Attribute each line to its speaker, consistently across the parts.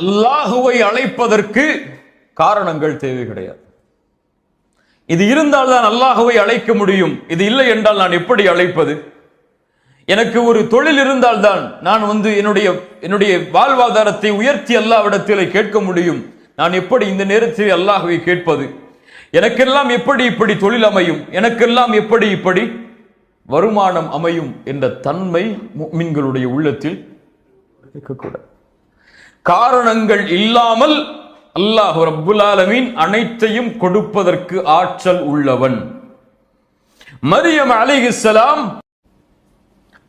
Speaker 1: அல்லாஹுவை அழைப்பதற்கு காரணங்கள் தேவை கிடையாது. இது இருந்தால் தான் அல்லாஹுவை அழைக்க முடியும். இது இல்லை என்றால் நான் எப்படி அழைப்பது? எனக்கு ஒரு தொழில் இருந்தால் தான் நான் வந்து என்னுடைய என்னுடைய வாழ்வாதாரத்தை உயர்த்தி அல்லாவிடத்தில் கேட்க முடியும். நான் எப்படி இந்த நேரத்தில் அல்லாஹுவை கேட்பது? எனக்கெல்லாம் எப்படி இப்படி தொழில் அமையும்? எனக்கெல்லாம் எப்படி இப்படி வருமானம் அமையும் என்ற தன்மை முஃமின்களுடைய உள்ளத்தில் இருக்கக்கூடாது. காரணங்கள் இல்லாமல் அல்லாஹ் ரபுல்லாலமீன் அனைத்தையும் கொடுப்பதற்கு ஆற்றல் உள்ளவன். மரியம் அலைஹிஸ்ஸலாம்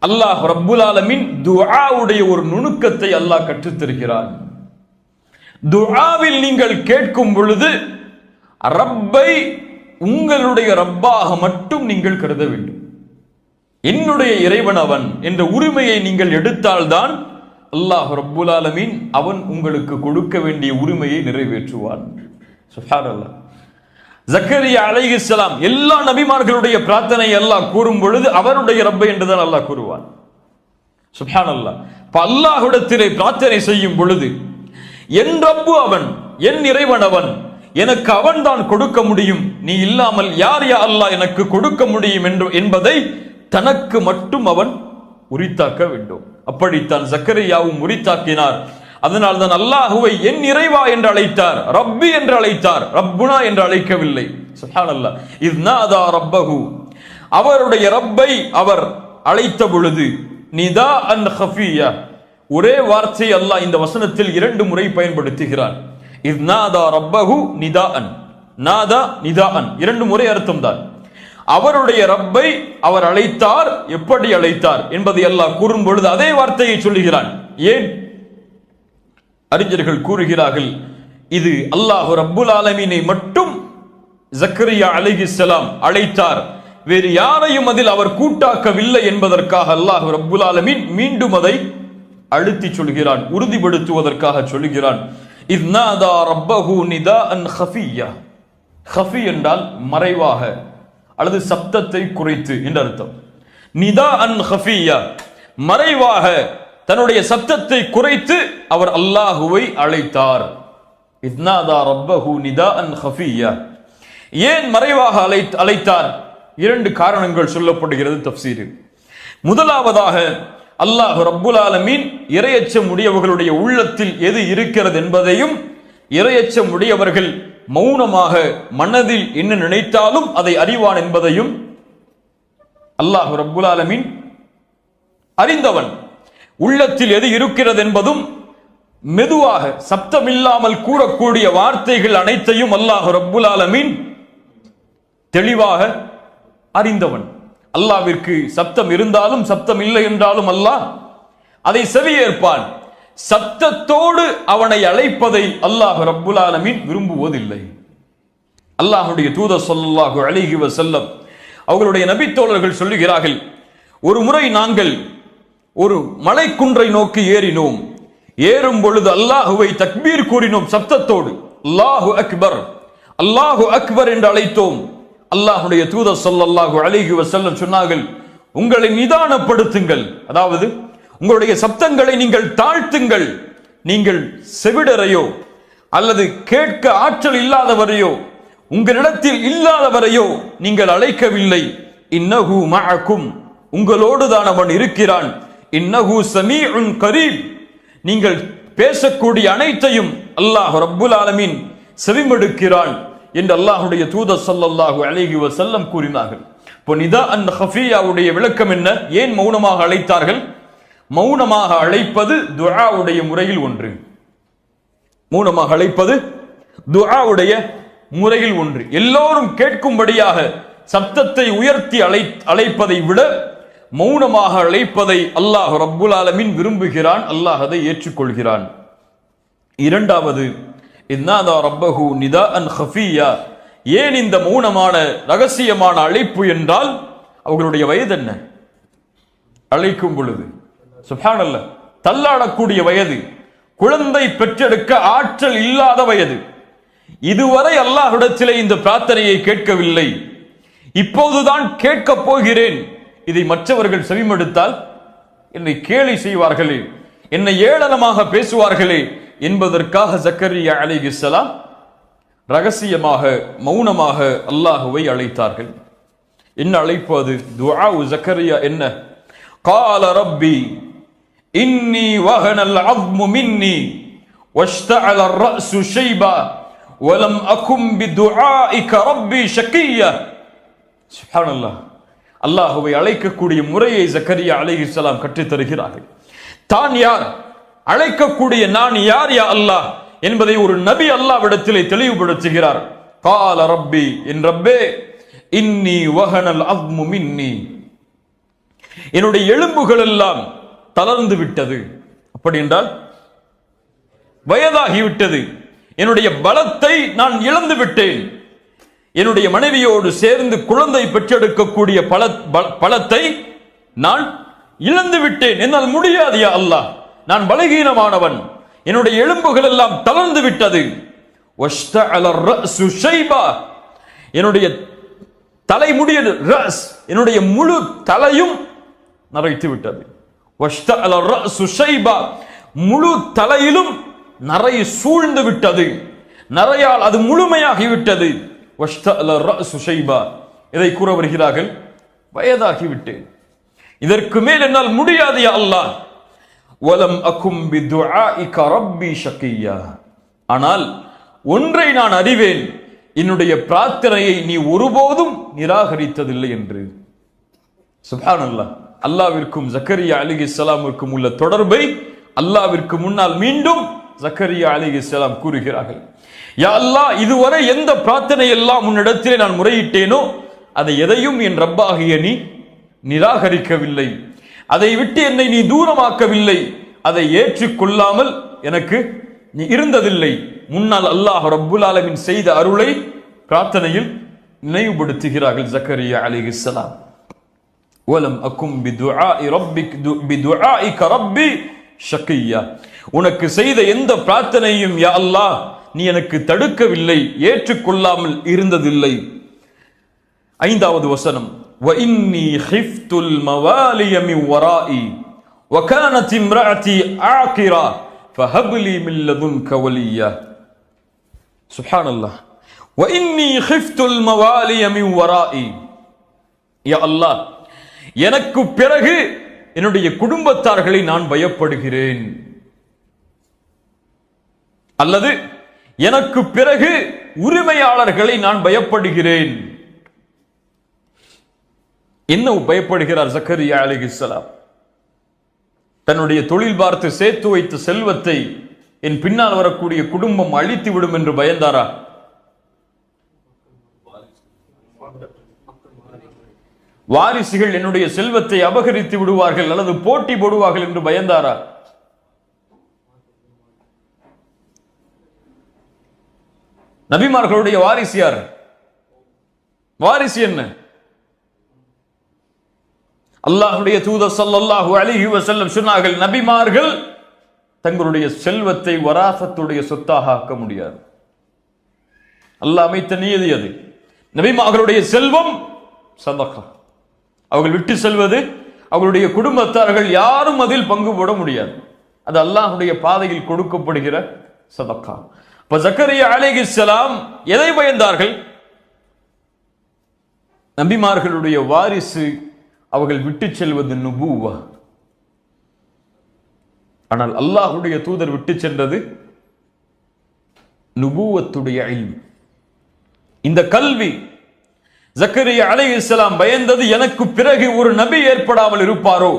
Speaker 1: அல்லாஹ் ரப்புல் துஆவுடைய ஒரு நுணுக்கத்தை அல்லாஹ் கற்றுத்தருகிறான். துஆவில் நீங்கள் கேட்கும் பொழுது ரப்பை உங்களுடைய ரப்பாக மட்டும் நீங்கள் கருத வேண்டும். என்னுடைய இறைவன் அவன் என்ற உரிமையை நீங்கள் எடுத்தால்தான் அல்லாஹ் ரப்புல் ஆலமீன் அவன் உங்களுக்கு கொடுக்க வேண்டிய உரிமையை நிறைவேற்றுவான். சுப்ஹானல்லாஹ் ஜக்கரியா அலைஹிஸ்ஸலாம் எல்லா நபிமார்களுடைய பிரார்த்தனை அல்லாஹ் கூறும் பொழுது அவருடைய ரப்பை என்றுதான் அல்லாஹ் கூறுவான். சுப்ஹானல்லாஹ் இப்போ அல்லாஹ்விடத்திலே பிரார்த்தனை செய்யும் பொழுது என் ரப்பு அவன் என் இறைவன் அவன் எனக்கு அவன் தான் கொடுக்க முடியும். நீ இல்லாமல் யார் யா அல்லாஹ் எனக்கு கொடுக்க முடியும் என்று என்பதை தனக்கு மட்டும் அவன் உரித்தாக்க வேண்டும். அப்படித்தான் சக்கரையாவும் உரித்தாக்கினார் அதனால் தான் அல்லாஹுவை என் இறைவா என்று அழைத்தார். ரப்பி என்று அழைத்தார். ரப்புனா என்று அழைக்கவில்லை. சுப்ஹானல்லாஹ் இத்நாதா ரப்பஹு. அவருடைய ரப்பை அவர் அழைத்த பொழுது நிதா அன் ஹஃபியா. ஒரே வார்த்தை அல்லாஹ் இந்த வசனத்தில் இரண்டு முறை பயன்படுத்துகிறார். இத்நாதா ரப்பஹு நிதா அன். நாதா நிதா அன். இரண்டு முறை அர்த்தம் தான் அவருடைய ரப்பை அவர் அழைத்தார். எப்படி அழைத்தார் என்பதை எல்லாம் கூறும் பொழுது அதே வார்த்தையை சொல்லுகிறான். ஏன்? அறிஞர்கள் கூறுகிறார்கள் இது அல்லாஹ் ரப்புல் ஆலமீனை மட்டும் ஜக்கரியா அலைஹிஸ்ஸலாம் அழைத்தார். வேறு யாரையும் அதில் அவர் கூட்டாக்கவில்லை என்பதற்காக அல்லாஹ் ரப்புல் ஆலமீன் மீண்டும் அதை அழுத்தி சொல்கிறான் உறுதிப்படுத்துவதற்காக சொல்கிறான். இத்னாதா ரப்பஹு நிதாஅன் ஹஃபியா. ஹஃபி என்றால் மறைவாக. அல்லது சப்தத்தை குறைத்து என்று அர்த்தம். நிதா அன் ஹஃபியா. மறைவாக தன்னுடைய சப்தத்தை குறைத்து அவர் அல்லாஹுவை அழைத்தார். இத்னாதா ரப்பஹு நிதா அன் ஹஃபியா. ஏன் மறைவாக அழை அழைத்தார்? இரண்டு காரணங்கள் சொல்லப்படுகிறது தப்சீரு. முதலாவதாக அல்லாஹ் ரப்புல் ஆலமீன் இரையச்சம் உடையவர்களுடைய உள்ளத்தில் எது இருக்கிறது என்பதையும் இரையச்சம் உடையவர்கள் மௌனமாக மனதில் என்ன நினைத்தாலும் அதை அறிவான் என்பதையும் அல்லாஹு ரப்புல் ஆலமீன் அறிந்தவன். உள்ளத்தில் எது இருக்கிறது என்பதும் மெதுவாக சப்தமில்லாமல் கூறக்கூடிய வார்த்தைகள் அனைத்தையும் அல்லாஹு ரப்புல் ஆலமின் தெளிவாக அறிந்தவன். அல்லாவிற்கு சப்தம் இருந்தாலும் சப்தம் இல்லை என்றாலும் அல்லாஹ் அதை செவியேற்பான். சத்தத்தோடு அவனை அழைப்பதை அல்லாஹ் ரப்புல் ஆலமீன் விரும்புவதில்லை. அல்லாஹுடைய தூத சொல்லாஹு அலைஹி செல்லம் அவர்களுடைய நபித்தோழர்கள் சொல்லுகிறார்கள் ஒரு முறை நாங்கள் ஒரு மலைக்குன்றை நோக்கி ஏறினோம். ஏறும் பொழுது அல்லாஹுவை தக்பீர் கூறினோம் சப்தத்தோடு அல்லாஹு அக்பர் அல்லாஹு அக்பர் என்று அழைத்தோம். அல்லாஹுடைய தூத சொல்லாஹு அலைஹி செல்லம் சொன்னார்கள் உங்களை நிதானப்படுத்துங்கள். அதாவது உங்களுடைய சப்தங்களை நீங்கள் தாழ்த்துங்கள். நீங்கள் செவிடரையோ அல்லது கேட்க ஆற்றல் இல்லாதவரையோ உங்களிடத்தில் இல்லாதவரையோ நீங்கள் அழைக்கவில்லை. இன்னஹு மஅக்கும். உங்களோடு தான் அவன் இருக்கிறான். இன்னஹு சமீஉன் கரீப். நீங்கள் பேசக்கூடிய அனைத்தையும் அல்லாஹ் ரப்புல் ஆலமீன் செவிமடுக்கிறான் என்று அல்லாஹுடைய தூதர் சல்லல்லாஹு அழகி வசல்லம் கூறினார்கள். இப்போ நிதா அன் ஹஃபியாவுடைய விளக்கம் என்ன? ஏன் மௌனமாக அழைத்தார்கள்? மௌனமாக அழைப்பது துஆவுடைய முறையில் ஒன்று. மௌனமாக அழைப்பது துஆவுடைய முறையில் ஒன்று. எல்லோரும் கேட்கும்படியாக சப்தத்தை உயர்த்தி அழை அழைப்பதை விட மௌனமாக அழைப்பதை அல்லாஹ் ரப்புல் ஆலமின் விரும்புகிறான் அல்லாஹ் அதை ஏற்றுக்கொள்கிறான். இரண்டாவது இன்னாதா ரப்பஹு நிதா அன் ஹஃபியா. ஏன் இந்த மௌனமான ரகசியமான அழைப்பு என்றால் அவர்களுடைய வயது என்ன? அழைக்கும் பொழுது. சுபானல்ல தள்ளாடக்கூடிய வயது குழந்தை பெற்றெடுக்க ஆற்றல் இல்லாத வயது. இதுவரை அல்லாஹிடத்திலே இந்த பிரார்த்தனையை கேட்கவில்லை. இப்போதுதான் கேட்கப் போகிறேன். இதை மற்றவர்கள் செவிமடுத்தால் என்னை கேலி செய்வார்களே என்னை ஏளனமாக பேசுவார்களே என்பதற்காக ஜக்கரியா அலி இஸ்லாம் ரகசியமாக மௌனமாக அல்லாஹுவை அழைத்தார்கள். என்ன அழைப்பது அது? ஜக்கரியா என்ன? கால ரப்பி إني وهن العظم مني واشتعل الرأس شيبا ولم أكن بدعائك ربي شقيا سبحان الله அல்லாஹுவை அழைக்கக்கூடிய முறையை ஜக்கரியா அலைஹிஸ்ஸலாம் கற்றுத் தருகிறார்கள் தான் யார் அழைக்கக்கூடிய நான் யார் யா அல்லாஹ் என்பதை ஒரு நபி அல்லாவிடத்திலே தெளிவுபடுத்துகிறார் கால ரப்பி என் ரப்பே இன்னி வஹனல் அவ்மு மின்னி என்னுடைய எலும்புகள் எல்லாம் தளர்ந்து விட்டது. அப்படி என்றால் வயதாகிவிட்டது. என்னுடைய பலத்தை நான் இழந்து விட்டேன். என்னுடைய மனைவியோடு சேர்ந்து குழந்தை பெற்றெடுக்கக்கூடிய பல பலத்தை நான் இழந்து விட்டேன். என்னால் முடியாது அல்லாஹ். நான் பலகீனமானவன். என்னுடைய எலும்புகள் எல்லாம் தளர்ந்து விட்டது. என்னுடைய தலைமுடிய என்னுடைய முழு தலையும் நரைத்து விட்டது. முழு தலையிலும் நிறைய சூழ்ந்து விட்டது. நிறையால் அது முழுமையாகிவிட்டது. இதை கூற வருகிறார்கள். வயதாகிவிட்டேன் இதற்கு மேல் என்னால் முடியாது அல்லாஹ். வலம் அக்கும் ரப்பி ஷக்கியா ஆனால் ஒன்றை நான் அறிவேன். என்னுடைய பிரார்த்தனையை நீ ஒருபோதும் நிராகரித்ததில்லை என்று. சுபான் அல்லாவிற்கும் ஜக்கரியா அலிஹிஸ்ஸலாமிற்கும் உள்ள தொடர்பை அல்லாவிற்கு முன்னால் மீண்டும் ஜக்கரியா அலிஹிஸ்ஸலாம் கூறுகிறார்கள். யா அல்லாஹ் இதுவரை எந்த பிரார்த்தனை எல்லாம் உன்னிடத்திலே நான் முறையிட்டேனோ அதை எதையும் என் ரப்பாகிய நீ நிராகரிக்கவில்லை. அதை விட்டு என்னை நீ தூரமாக்கவில்லை. அதை ஏற்றுக்கொள்ளாமல் எனக்கு நீ இருந்ததில்லை. முன்னால் அல்லாஹ் ரப்புல் ஆலமின் செய்த அருளை பிரார்த்தனையில் நினைவுபடுத்துகிறார்கள் ஜக்கரியா அலி இஸ்லாம் அக்கும் பிதுஆஇ ரப்பிக் து- பிதுஆஇக ரப்பி ஷகியா உனக்கு செய்த எந்த பிரார்த்தனையும் யா அல்லாஹ் நீ எனக்கு தடுக்கவில்லை ஏற்றுக்கொள்ளாமல் இருந்ததில்லை ஐந்தாவது வசனம் وإني خفت الموالي من ورائي وكانت امرأتي عاقرة فهب لي من لدنك وليا سبحان الله وإني خفت الموالي من ورائي யா அல்லாஹ் எனக்கு பிறகு என்னுடைய குடும்பத்தார்களை நான் பயப்படுகிறேன். அல்லது எனக்கு பிறகு உரிமையாளர்களை நான் பயப்படுகிறேன். என்ன பயப்படுகிறார் ஜக்கரியா அலிகிஸ்லாம் தன்னுடைய தொழில் பார்த்து சேர்த்து வைத்த செல்வத்தை என் பின்னால் வரக்கூடிய குடும்பம் அழித்து விடும் என்று பயந்தாரா? வாரிசுகள் என்னுடைய செல்வத்தை அபகரித்து விடுவார்கள் அல்லது போட்டி போடுவார்கள் என்று பயந்தாரா? நபிமார்களுடைய வாரிசு யார்? வாரிசு என்ன? அல்லாஹுடைய தூதர் ஸல்லல்லாஹு அலிஹி வசல்லம் சொன்னார்கள் நபிமார்கள் தங்களுடைய செல்வத்தை வராசத்துடைய சொத்தாக ஆக்க முடியாது. அல்லாஹ் அமைத்த நீதி அது. நபிமார்களுடைய செல்வம் சதகா அவர்கள் விட்டு செல்வது அவர்களுடைய குடும்பத்தார்கள் யாரும் அதில் பங்கு போட முடியாது. அது அல்லாஹுடைய பாதையில் கொடுக்கப்படுகிற சதக்கா. இப்ப ஜக்கரியா அலேகிஸ்லாம் எதை பயந்தார்கள்? நபிமார்களுடைய வாரிசு அவர்கள் விட்டு செல்வது நுபுவா. ஆனால் அல்லாஹுடைய தூதர் விட்டு சென்றது நுபுவத்துடைய இந்த கல்வி ஜக்கரியா இஸ்லாம் பயந்தது எனக்கு பிறகு ஒரு நபி ஏற்படாமல் இருப்பாரோ?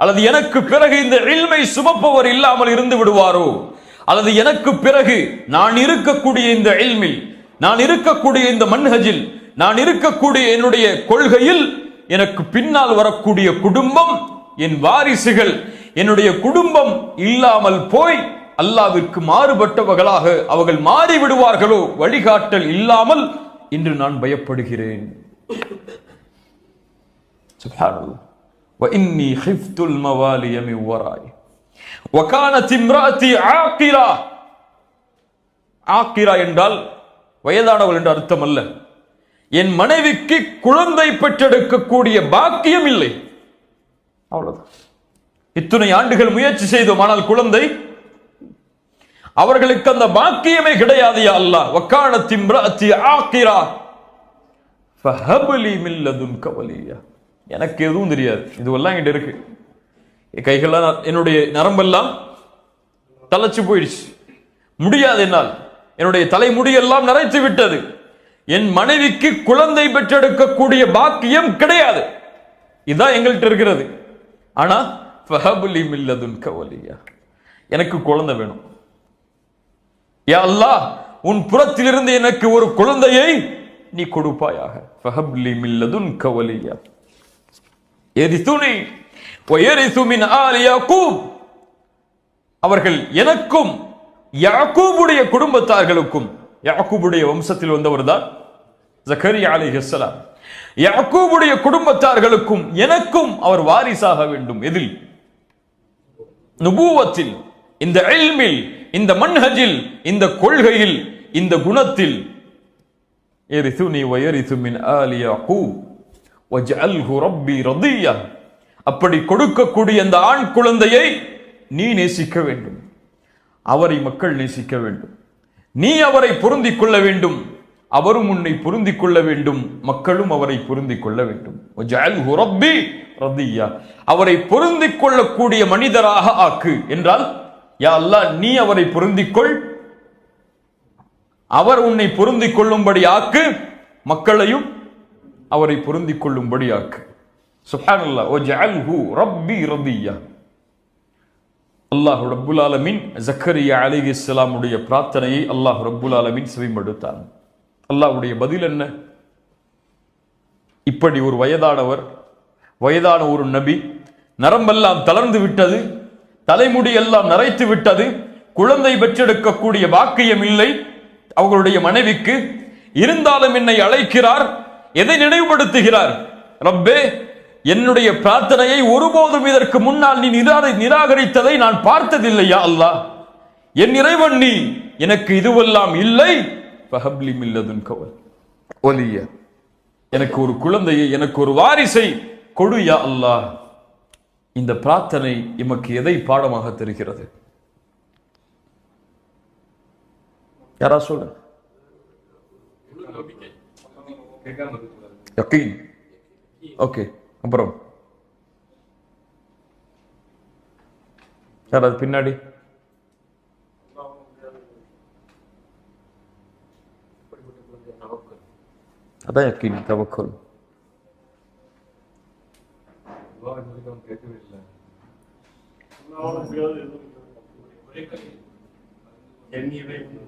Speaker 1: அல்லது எனக்கு பிறகு இந்த இல்மை சுமப்பவர் இல்லாமல் இருந்து விடுவாரோ? அல்லது எனக்கு பிறகு நான் இருக்கக்கூடிய இந்த இல்மில் நான் இருக்கக்கூடிய இந்த மன்ஹஜில் நான் இருக்கக்கூடிய என்னுடைய கொள்கையில் எனக்கு பின்னால் வரக்கூடிய குடும்பம் என் வாரிசுகள் என்னுடைய குடும்பம் இல்லாமல் போய் அல்லாவிற்கு மாறுபட்டவர்களாக அவர்கள் மாறி விடுவார்களோ வழிகாட்டல் இல்லாமல் இன்று நான் பயப்படுகிறேன் சுப்ஹானல்லாஹ் وإني خفت الموالي من ورائي وكانت امرأتي عاقرة ஆக்கிரா என்றால் வயதானவள் என்று அர்த்தம் அல்ல என் மனைவிக்கு குழந்தை பெற்றெடுக்கக்கூடிய பாக்கியம் இல்லை அவ்வளவுதான் இத்துணை ஆண்டுகள் முயற்சி செய்தோம் ஆனால் குழந்தை அவர்களுக்கு அந்த பாக்கியமே கிடையாது யா வக்கான வக்கானத் ஆக்கிரா. ஃபஹப்லி மில்லதுன் எனக்கு எதுவும் தெரியாது. இதுவெல்லாம் என்கிட்ட இருக்கு. என் கைகள்லாம் என்னுடைய நரம்பெல்லாம் தளச்சு போயிடுச்சு. முடியாது என்னால். என்னுடைய தலைமுடியெல்லாம் நரைத்து விட்டது. என் மனைவிக்கு குழந்தை பெற்றெடுக்கக்கூடிய பாக்கியம் கிடையாது. இதான் எங்கள்கிட்ட இருக்கிறது. ஆனா ஃபஹபுலி மில்லதுன் கவலியா எனக்கு குழந்தை வேணும். யா அல்லாஹ் உன் புறத்திலிருந்து எனக்கு ஒரு குழந்தையை நீ கொடுப்பாயாக. ஃபஹப்லி மில்லதுன் கவலியா எரிசுனி வயரிசு மின் யாக்கூப். அவர்கள் எனக்கும் யாக்கூபுடைய குடும்பத்தார்களுக்கும் யாக்கூபுடைய வம்சத்தில் வந்தவர்தான் ஜக்கரியா யாக்கூபுடைய குடும்பத்தார்களுக்கும் எனக்கும் அவர் வாரிசாக வேண்டும். எதில்? நுபூவத்தில் இந்த இல்மில் இந்த மன்ஹஜில் இந்த கொள்கையில் இந்த குணத்தில். மின் அப்படி கொடுக்கக்கூடிய அந்த ஆண் குழந்தையை நீ நேசிக்க வேண்டும். அவரை மக்கள் நேசிக்க வேண்டும். நீ அவரை பொருந்திக் கொள்ள வேண்டும். அவரும் உன்னை பொருந்திக் கொள்ள வேண்டும். மக்களும் அவரை பொருந்திக் கொள்ள வேண்டும். ரதியா அவரை பொருந்திக் கொள்ளக்கூடிய மனிதராக ஆக்கு என்றால் யா அல்லாஹ் நீ அவரை பொருந்திக்கொள். அவர் உன்னை பொருந்திக் கொள்ளும்படி ஆக்கு மக்களையும் அவரை பொருந்திக் கொள்ளும்படி ஆக்கு சுப்ஹானல்லாஹ் வஜ்அல்ஹு ரப்பி ரதியா. அல்லாஹ் ரப்புல் ஆலமின் ஜக்கரியா அலைஹிஸ்ஸலாமுடைய பிரார்த்தனையை அல்லாஹ் ரப்புல் ஆலமின் செவிமடுத்தான் அல்லாஹ்வுடைய பதில் என்ன? இப்படி ஒரு வயதானவர் வயதான ஒரு நபி நரம்பெல்லாம் தளர்ந்து விட்டது தலைமுடி எல்லாம் நரைத்து விட்டது. குழந்தை பெற்றெடுக்கக்கூடிய பாக்கியம் இல்லை. அவர்களுடைய மனைவிக்கு இருந்தாலும் என்னை அழைக்கிறார். எதை நினைவுபடுத்துகிறார்? ரப்பே என்னுடைய பிரார்த்தனையை ஒருபோதும் இதற்கு முன்னால் நீ நிராகரி நிராகரித்ததை நான் பார்த்ததில்லையா அல்லாஹ். என் இறைவன் நீ எனக்கு இதுவெல்லாம் இல்லை. கவல். ஒலிய. எனக்கு ஒரு குழந்தையை எனக்கு ஒரு வாரிசை கொடு யா அல்லாஹ். இந்த பிரார்த்தனை எமக்கு எதை பாடமாக தெரிகிறது? யாரா சொல்லுங்க. ஓகே அப்புறம். யாராவது பின்னாடி? அதான் யக்கீன் தவக்கல்.
Speaker 2: என் இறைவன்